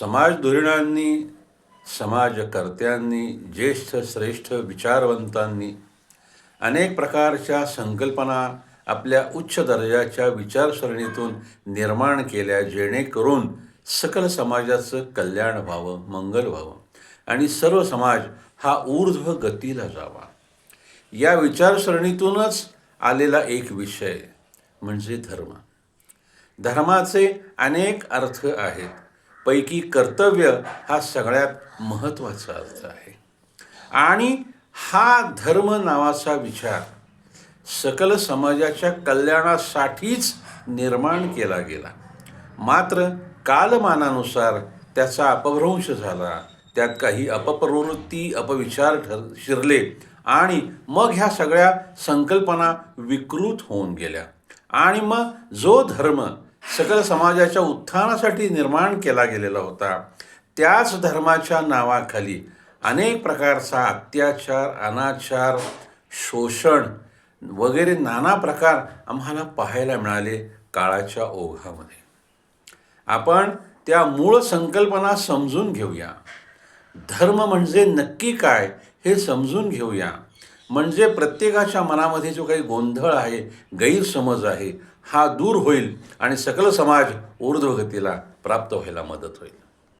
समाज धुरीणांनी समाजकर्त्यांनी ज्येष्ठ श्रेष्ठ विचारवंतांनी अनेक प्रकारच्या संकल्पना आपल्या उच्च दर्जाच्या विचारसरणीतून निर्माण केल्या जेणेकरून सकल समाजाचं कल्याण व्हावं मंगल व्हावं आणि सर्व समाज हा ऊर्ध्व गतीला जावा. या विचारसरणीतूनच आलेला एक विषय म्हणजे धर्म. धर्माचे अनेक अर्थ आहेत. पैकी कर्तव्य हा सगळ्यात महत्त्वाचा अर्थ आहे. आणि हा धर्म नावाचा विचार सकल समाजाच्या कल्याणासाठीच निर्माण केला गेला. मात्र कालमानानुसार त्याचा अपभ्रंश झाला. त्यात काही अपप्रवृत्ती अपविचार ठर शिरले आणि मग ह्या सगळ्या संकल्पना विकृत होऊन गेल्या. आणि मग जो धर्म सकल समाजाच्या उत्थानासाठी निर्माण केला गेलेला होता. त्याच धर्माच्या नावाखाली अनेक प्रकारचा अत्याचार अनाचार शोषण वगैरे नाना प्रकार आम्हाला पाहायला मिळाले काळाच्या ओघामध्ये. आपण त्या मूळ संकल्पना समजून घेऊया. धर्म म्हणजे नक्की काय हे समजून घेऊया. म्हणजे प्रत्येकाच्या मनामध्ये जो काही गोंधळ आहे गैरसमज आहे हा दूर होईल आणि सकल समाज ऊर्ध्वगतीला प्राप्त व्हायला मदत होईल.